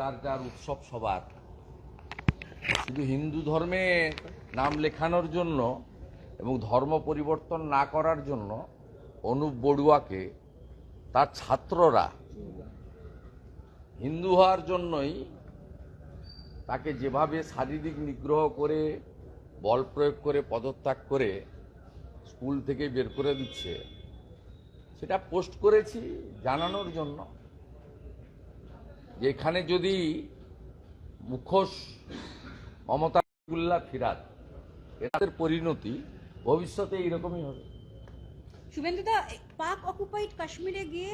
যার যার উৎসব সবার। শুধু হিন্দু ধর্মে নাম লেখানোর জন্য এবং ধর্ম পরিবর্তন না করার জন্য অনুপ বড়ুয়াকে তার ছাত্ররা হিন্দু হওয়ার জন্যই তাকে যেভাবে শারীরিক নিগ্রহ করে, বল প্রয়োগ করে, পদত্যাগ করে স্কুল থেকে বের করে দিচ্ছে, সেটা পোস্ট করেছি জানানোর জন্য। যে এখানে যদি মুখোশ মমতা ফিরাত, এদের পরিণতি ভবিষ্যতে এইরকমই হবে। শুভেন্দুদা, পাক অকুপাইড কাশ্মীরে গিয়ে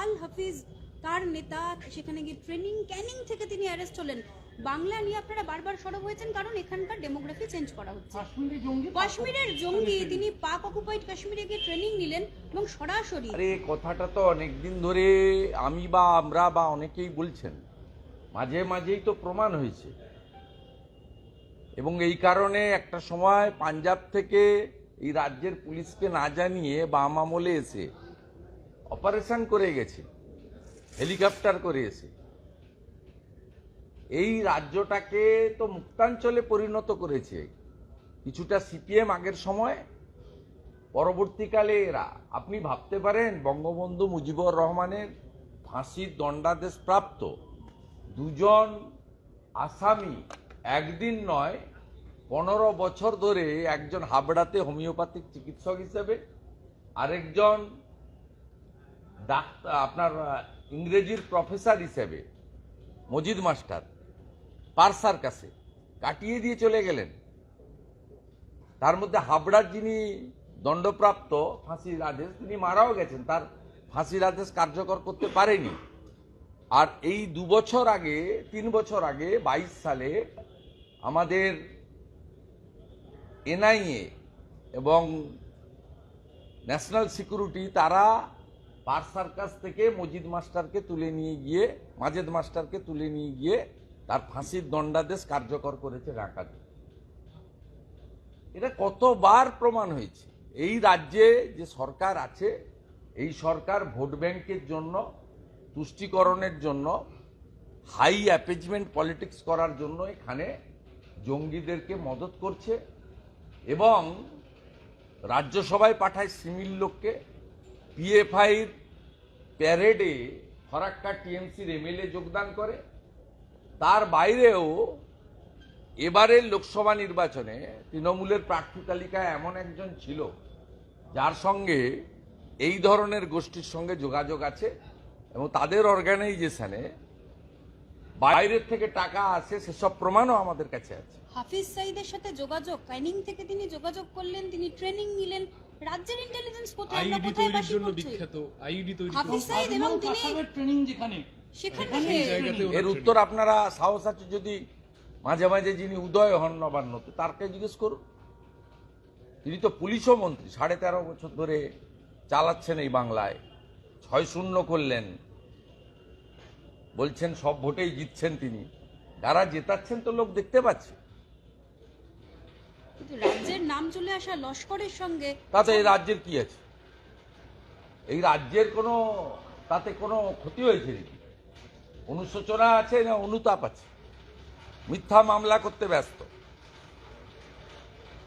আল হাফিজ তার নেতা সেখানে গিয়ে ট্রেনিং ক্যানিং থেকে তিনি অ্যারেস্ট হলেন। বাংলা নিয়ে আপনারা বারবার সরব হয়েছেন কারণ এখানকার ডেমোগ্রাফি চেঞ্জ করা হচ্ছে। কাশ্মীরের জঙ্গি তিনি পাক অকুপাইড কাশ্মীরে গিয়ে ট্রেনিং নিলেন এবং সরাসরি আরে কথাটা তো অনেকদিন ধরে আমি বা আমরা বা অনেকেই বলছেন। মাঝে মাঝেই তো প্রমাণ হয়েছে। এবং এই কারণে একটা সময় পাঞ্জাব থেকে এই রাজ্যের পুলিশকে না জানিয়ে বাম আমলে এসে অপারেশন করে গেছে। হেলিকপ্টার করে এসে এই রাজ্যটাকে তো মুক্তাঞ্চলে পরিণত করেছে। কিছুটা সিপিএম আগের সময়, পরবর্তীকালে এরা। আপনি ভাবতে পারেন, বঙ্গবন্ধু মুজিবুর রহমানের ফাঁসির দণ্ডাদেশ প্রাপ্ত দুজন আসামি একদিন নয়, পনেরো বছর ধরে একজন হাবড়াতে হোমিওপ্যাথিক চিকিৎসক হিসেবে, আরেকজন ডাক্তার, আপনার ইংরেজির প্রফেসর হিসেবে, মজিদ মাস্টার, পার্সার কাছে কাটিয়ে দিয়ে চলে গেলেন। তার মধ্যে হাবড়ার যিনি দণ্ডপ্রাপ্ত, ফাঁসির আদেশ, তিনি মারাও গেছেন। তার ফাঁসির আদেশ কার্যকর করতে পারেনি। আর এই দু বছর আগে, তিন বছর আগে, বাইশ সালে আমাদের এনআইএ এবং ন্যাশনাল সিকিউরিটি, তারা পার সার্কাস থেকে মজিদ মাস্টারকে তুলে নিয়ে গিয়ে, মাজেদ মাস্টারকে তুলে নিয়ে গিয়ে তার ফাঁসির দণ্ডাদেশ কার্যকর করেছে ঢাকাতে এটা কতবার প্রমাণ হয়েছে? এই রাজ্যে যে সরকার আছে, এই সরকার ভোট ব্যাংকের জন্য, তুষ্টিকরণের জন্য, হাই অ্যাপেজমেন্ট পলিটিক্স করার জন্য এখানে জঙ্গিদেরকে মদত করছে এবং রাজ্যসভায় পাঠায় সিমিল লোককে, পিএফআইর প্যারেডে ফরাক্কা টিএমসির এমএলএ যোগদান করে। তার বাইরেও এবারের লোকসভা নির্বাচনে তৃণমূলের প্রার্থী তালিকায় এমন একজন ছিল, যার সঙ্গে এই ধরনের গোষ্ঠীর সঙ্গে যোগাযোগ আছে এবং তাদের অর্গানাইজেশনে বাইরের থেকে টাকা আসে, সেসব প্রমাণও আমাদের কাছে আছে। হাফিজ সাইদের সাথে যোগাযোগ ক্যানিং থেকে তিনি যোগাযোগ করলেন, তিনি ট্রেনিং নিলেন। রাজ্যের ইন্টেলিজেন্স কোথায়? আমরা আইডি কোথায় তৈরির বাসি জন্য করছি? বিখ্যাত আইডি তৈরি হাফিজ সাইদ এবং তিনি ট্রেনিং যেখানে সেখানে সেই জায়গাতে এর উত্তর আপনারা সাহস আছে যদি মাঝে মাঝে যিনি উদয় হন নবান্নতে তারকে জিজ্ঞেস করুন। তিনি তো পুলিশও মন্ত্রী সাড়ে তেরো বছর ধরে চালাচ্ছেন এই বাংলায়। ছয় শূন্য করলেন। বলছেন সব ভোটেই জিতছেন তিনি। যারা জেতাচ্ছেন তো লোক দেখতে পাচ্ছে। রাজ্যের নাম চলে আসা লস্করের সঙ্গে তাতে এই রাজ্যের কি আছে? এই রাজ্যের কোনো, তাতে কোনো ক্ষতি হয়েছে নাকি? অনুশোচনা আছে না অনুতাপ আছে? মিথ্যা মামলা করতে ব্যস্ত।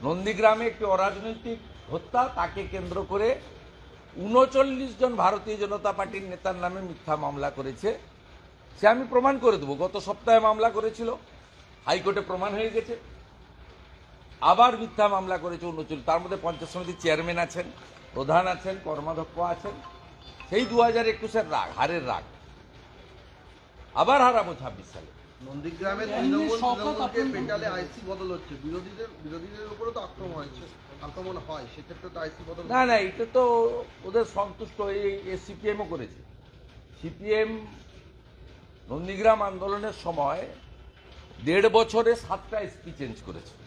নন্দীগ্রামে একটি অরাজনৈতিক হত্যা, তাকে কেন্দ্র করে উনচল্লিশ জন ভারতীয় জনতা পার্টির নেতার নামে মিথ্যা মামলা করেছে। সে আমি প্রমাণ করে দেবো। গত সপ্তাহে মামলা করেছিল। হাইকোর্টে প্রমাণ হয়ে গেছে। আবার মিথ্যা মামলা করেছে উনচল্লিশ। তার মধ্যে পঞ্চায়েত সমিতির চেয়ারম্যান আছেন প্রধান আছেন কর্মাধ্যক্ষ আছেন। সেই দু হাজার একুশের রাগ হারের রাগ। আবার হারাবো ছাব্বিশ সালে। নন্দীগ্রামে এমনি তৃণমূল শওকত তৃণমূলকে আপনার- পেটালে আইসি বদল হচ্ছে। বিরোধীদের বিরোধীদের উপরে তো আক্রমণ হচ্ছে আক্রমণ হয় সেক্ষেত্রে তো আইসি বদল না না এটা তো ওদের সন্তুষ্ট। সিপিএমও করেছে। সিপিএম নন্দীগ্রাম আন্দোলনের সময় দেড় বছরে সাতটা এসপি চেঞ্জ করেছে।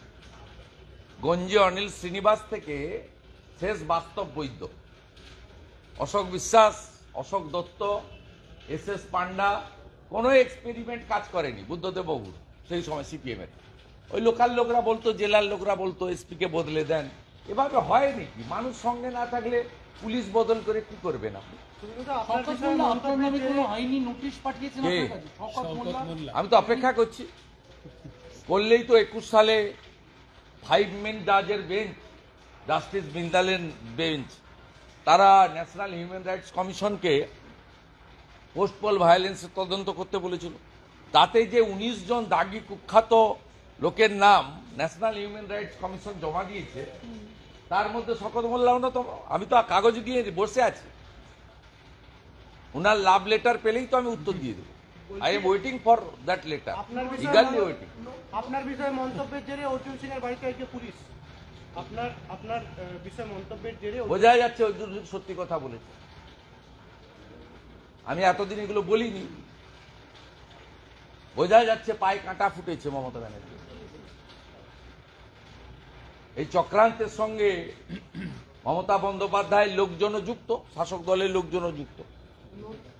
গঞ্জে অনিল শ্রীনিবাস থেকে শেষ বাস্তব বৈদ্য। অশোক বিশ্বাস অশোক দত্ত এস এস পান্ডা কোনো এক্সপেরিমেন্ট কাজ করেনি বুদ্ধদেব বাবুর সেই সময় সিপিএমের ওই লোকাল লোকরা বলতো জেলার লোকরা বলতো এসপিকে বদলে দেন। এভাবে হয় নাকি? মানুষ সঙ্গে না থাকলে পুলিশ বদল করে কি করবেন আপনি শওকত মোল্লা আপনার নামে কোনো আইনি নোটিশ পাঠিয়েছেন কে? আপনার কাছে? শওকত মোল্লা। আমি তো অপেক্ষা করছি। করলেই তো একুশ সালে ফাইভ মেন জাজের বেঞ্চ জাস্টিস বিন্দালেন বেঞ্চ। তারা ন্যাশনাল হিউম্যান রাইটস কমিশনকে পোস্টপল ভায়োলেন্সের তদন্ত করতে বলেছিল। তাতে যে উনিশ জন দাগি কুখ্যাত লোকের নাম ন্যাশনাল হিউম্যান রাইটস কমিশন জমা দিয়েছে তার মধ্যে শকত মোল্লা অন্যতম। আমি তো কাগজ দিয়ে বসে আছি। ওনার লাভ লেটার পেলেই তো আমি উত্তর দিয়ে দেবো। I am waiting for that letter eagerly waiting আপনার বিষয়ে মন্তব্যের জেরে অর্জুন সিং এর বাড়িতে আজকে পুলিশ। আপনার আপনার বিষয়ে মন্তব্যের জেরে বোঝা যাচ্ছে অর্জুন সিং সত্যি কথা বলেছে। আমি এতদিন এগুলো বলিনি। বোঝা যাচ্ছে পায়ে কাঁটা ফুটেছে মমতা ব্যানার্জি। এই চক্রান্তের সঙ্গে মমতা বন্দ্যোপাধ্যায়ের লোকজনও যুক্ত, শাসক দলের লোকজনও যুক্ত।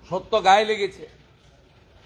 সত্য গায়ে লেগেছে।